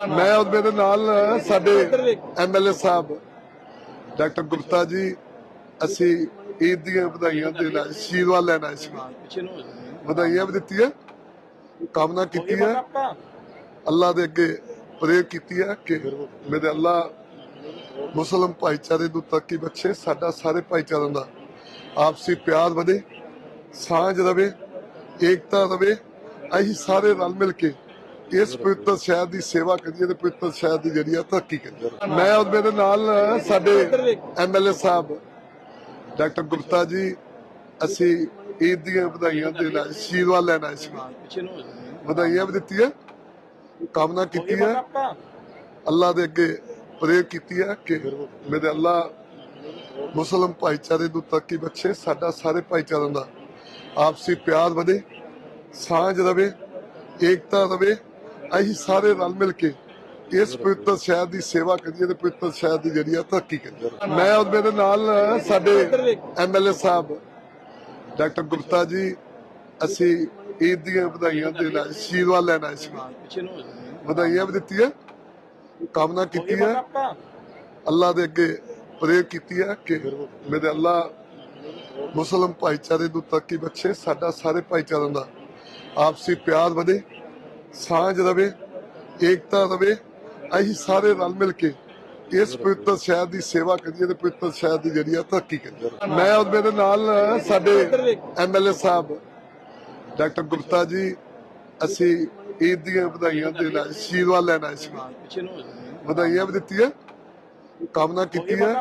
ਮੈਂ ਔਰ ਮੇਰੇ ਨਾਲ ਸਾਡੇ ਐਮਐਲਏ ਸਾਹਿਬ, ਡਾਕਟਰ ਗੁਪਤਾ ਜੀ, ਅਸੀਂ ਈਦ ਦੀਆਂ ਵਧਾਈਆਂ ਦੇਣਾ ਆਸ਼ੀਰਵਾਦ ਲੈਣਾ ਸੀ। ਵਧਾਈਆਂ ਵੀ ਦਿੱਤੀਆਂ, ਕਾਮਨਾ ਕੀਤੀ ਹੈ। ਅੱਲਾ ਦੇ ਅੱਗੇ ਪ੍ਰੇਅਰ ਕੀਤੀ ਹੈ ਕਿ ਮੇਰੇ ਅੱਲਾ ਮੁਸਲਮ ਭਾਈਚਾਰੇ ਨੂੰ ਤਰੱਕੀ ਬਖਸ਼ੇ, ਸਾਡਾ ਸਾਰੇ ਭਾਈਚਾਰਿਆਂ ਦਾ ਆਪਸੀ ਪਿਆਰ ਵਧੇ ਸਾਂਝ ਰਵੇ, ਏਕਤਾ ਰਵੇ। ਅਸੀਂ ਸਾਰੇ ਰਲ ਮਿਲ ਕੇ ਇਸ ਪਵਿੱਤਰ ਸ਼ਹਿਰ ਦੀ ਸੇਵਾ ਕਰੀਏ ਤੇ ਪਵਿੱਤਰ ਸ਼ਹਿਰ ਦੀ ਜਿਹੜੀ ਆ ਤਰੱਕੀ ਕਰੀਏ। ਮੈਂ ਔਰ ਮੇਰੇ ਨਾਲ ਸਾਡੇ ਐਮਐਲਏ ਸਾਹਿਬ, ਡਾਕਟਰ ਗੁਪਤਾ ਜੀ, ਅਸੀਂ ਈਦ ਦੀਆਂ ਵਧਾਈਆਂ ਦੇਣਾ ਆਸ਼ੀਰਵਾਦ ਲੈਣਾ ਆਏ ਸੀ। ਵਧਾਈਆਂ ਵੀ ਦਿੱਤੀਆਂ, ਕਾਮਨਾ ਕੀਤੀ ਹੈ। ਅੱਲਾ ਦੇ ਅੱਗੇ ਪ੍ਰੇਅਰ ਕੀਤੀ ਹੈ ਕਿ ਮੇਰੇ ਅੱਲਾ ਮੁਸਲਮ ਭਾਈਚਾਰੇ ਨੂੰ ਤਰੱਕੀ ਬਖਸ਼ੇ, ਸਾਡਾ ਸਾਰੇ ਭਾਈਚਾਰਿਆਂ ਦਾ ਆਪਸੀ ਪਿਆਰ ਵਧੇ, ਸਾਂਝ ਰਵੇ, ਏਕਤਾ ਰਵੇ। ਅਸੀਂ ਸਾਰੇ ਰਲ ਮਿਲ ਕੇ ਇਸ ਪਵਿੱਤਰ ਸ਼ਹਿਰ ਦੀ ਸੇਵਾ ਕਰੀਏ ਤੇ ਪਵਿੱਤਰ ਸ਼ਹਿਰ ਦੀ ਜਿਹੜੀ ਆ ਤਰੱਕੀ ਕਰੀਏ। ਮੈਂ ਔਰ ਮੇਰੇ ਨਾਲ ਸਾਡੇ ਐਮਐਲਏ ਸਾਹਿਬ, ਡਾਕਟਰ ਗੁਪਤਾ ਜੀ, ਅਸੀਂ ਈਦ ਦੀਆਂ ਵਧਾਈਆਂ ਦੇਣਾ ਆਸ਼ੀਰਵਾਦ ਲੈਣਾ ਆਏ ਸੀ। ਵਧਾਈਆਂ ਵੀ ਦਿੱਤੀਆਂ, ਕਾਮਨਾ ਕੀਤੀ ਹੈ। ਅੱਲਾ ਦੇ ਅੱਗੇ ਪ੍ਰੇਰ ਕੀਤੀ ਹੈ ਕਿ ਮੇਰੇ ਅੱਲਾ ਮੁਸਲਮ ਭਾਈਚਾਰੇ ਨੂੰ ਤਰੱਕੀ ਬਖਸ਼ੇ, ਸਾਡਾ ਸਾਰੇ ਭਾਈਚਾਰਿਆਂ ਦਾ ਆਪਸੀ ਪਿਆਰ ਵਧੇ। ਸਾਂਝ ਰਵੇ, ਏਕਤਾ ਰਵੇ, ਅਸੀਂ ਸਾਰੇ ਰਲ ਮਿਲ ਕੇ ਇਸ ਪਵਿੱਤਰ ਸ਼ਹਿਰ ਦੀ ਸੇਵਾ ਕਰੀਏ ਤੇ ਪਵਿੱਤਰ ਸ਼ਹਿਰ ਦੀ ਜਿਹੜੀ ਆ ਤਰੱਕੀ ਕਰੀਏ। ਮੈਂ ਔਰ ਮੇਰੇ ਨਾਲ ਸਾਡੇ ਐਮਐਲਏ ਸਾਹਿਬ, ਡਾਕਟਰ ਗੁਪਤਾ ਜੀ, ਅਸੀਂ ਈਦ ਦੀਆਂ ਵਧਾਈਆਂ ਦੇਣਾ ਆਸ਼ੀਰਵਾਦ ਲੈਣਾ ਸੀ। ਵਧਾਈਆਂ ਵੀ ਦਿੱਤੀਆਂ, ਕਾਮਨਾ ਕੀਤੀ ਹੈ।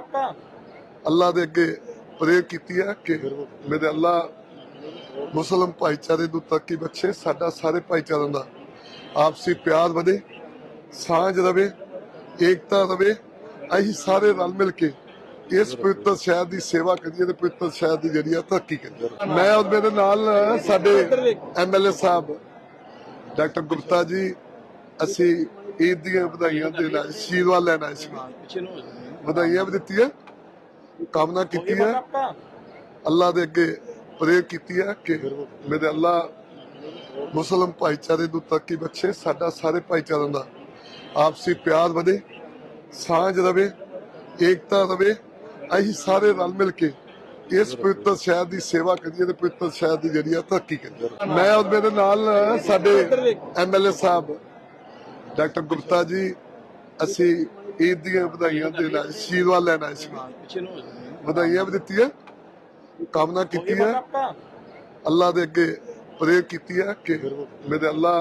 ਅੱਲਾ ਦੇ ਅੱਗੇ ਪ੍ਰੇਅਰ ਕੀਤੀ ਹੈ ਕਿ ਮੇਰੇ ਅੱਲਾ ਮੁਸਲਮ ਭਾਈਚਾਰੇ ਨੂੰ ਤਰੱਕੀ ਬਖਸ਼ੇ, ਸਾਡਾ ਸਾਰੇ ਭਾਈਚਾਰਿਆਂ ਦਾ ਆਪਸੀ ਪਿਆਰ ਵਧੇ ਸਾਂਝ ਰਵੇ, ਏਕਤਾ ਰਵੇ, ਅਸੀਂ ਸਾਰੇ ਰਲ ਮਿਲ ਕੇ ਇਸ ਪਵਿੱਤਰ ਸ਼ਹਿਰ ਦੀ ਸੇਵਾ ਕਰੀਏ ਤੇ ਪਵਿੱਤਰ ਸ਼ਹਿਰ ਦੀ ਜਿਹੜੀ ਆ ਤਰੱਕੀ ਕਰੀਏ। ਮੈਂ ਔਰ ਮੇਰੇ ਨਾਲ ਸਾਡੇ ਐਮਐਲਏ ਸਾਹਿਬ, ਡਾਕਟਰ ਗੁਪਤਾ ਜੀ, ਅਸੀਂ ਈਦ ਦੀਆਂ ਵਧਾਈਆਂ ਦੇਣਾ ਆਸ਼ੀਰਵਾਦ ਲੈਣਾ ਆਏ ਸੀ। ਵਧਾਈਆਂ ਵੀ ਦਿੱਤੀਆਂ, ਕਾਮਨਾ ਕੀਤੀ ਹੈ। ਅੱਲਾ ਦੇ ਅੱਗੇ ਪ੍ਰੇਰ ਕੀਤੀ ਹੈ ਕਿ ਮੇਰੇ ਅੱਲਾ ਮੁਸਲਮ ਭਾਈਚਾਰੇ ਨੂੰ ਤਰੱਕੀ ਬਖਸ਼ੇ ਸਾਡਾ ਸਾਰੇ ਭਾਈਚਾਰਿਆਂ ਦਾ ਆਪਸੀ ਪਿਆਰ ਵਧੇ ਸਾਂਝ ਰਵੇ ਏਕਤਾ ਰਵੇ। ਅਸੀਂ ਸਾਰੇ ਰਲ ਮਿਲ ਕੇ ਇਸ ਪਵਿੱਤਰ ਸ਼ਹਿਰ ਦੀ ਸੇਵਾ ਕਰੀਏ ਤੇ ਪਵਿੱਤਰ ਸ਼ਹਿਰ ਦੀ ਜਿਹੜੀ ਆ ਤਰੱਕੀ ਕਰੀਏ। ਮੈਂ ਔਰ ਮੇਰੇ ਨਾਲ ਸਾਡੇ ਐਮਐਲਏ ਸਾਹਿਬ ਡਾਕਟਰ ਗੁਪਤਾ ਜੀ ਅਸੀਂ ਈਦ ਦੀਆਂ ਵਧਾਈਆਂ ਦੇਣਾ ਆਸ਼ੀਰਵਾਦ ਲੈਣਾ ਆਏ ਸੀ। ਵਧਾਈਆਂ ਵੀ ਦਿੱਤੀਆਂ ਕਾਮਨਾ ਕੀਤੀ ਹੈ ਅੱਲਾ ਦੇ ਅੱਗੇ ਪ੍ਰੇਅਰ ਕੀਤੀ ਹੈ ਕਿ ਮੇਰੇ ਅੱਲਾ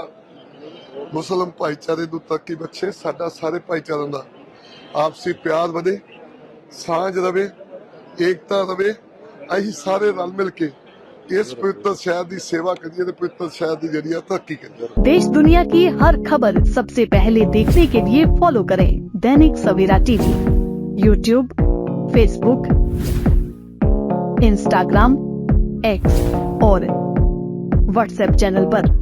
ਮੁਸਲਮ ਭਾਈਚਾਰੇ ਨੂੰ ਤਰੱਕੀ ਬਖਸ਼ੇ ਸਾਡਾ ਸਾਰੇ ਭਾਈਚਾਰਿਆਂ ਦਾ ਆਪਸੀ ਪਿਆਰ ਵਧੇ ਸਾਂਝ ਰਵੇ ਏਕਤਾ ਰਵੇ ਅਸੀਂ ਸਾਰੇ ਰਲ ਮਿਲ ਕੇ ਇਸ ਪਵਿੱਤਰ ਸ਼ਹਿਰ ਦੀ ਸੇਵਾ ਕਰੀਏ ਤੇ ਪਵਿੱਤਰ ਸ਼ਹਿਰ ਦੀ ਜਿਹੜੀ ਆ ਤਰੱਕੀ ਕਰੀਏ देश दुनिया की हर खबर सबसे पहले देखने के लिए फॉलो करें Dainik Savera TV YouTube Facebook Instagram X और व्हाट्सएप चैनल पर।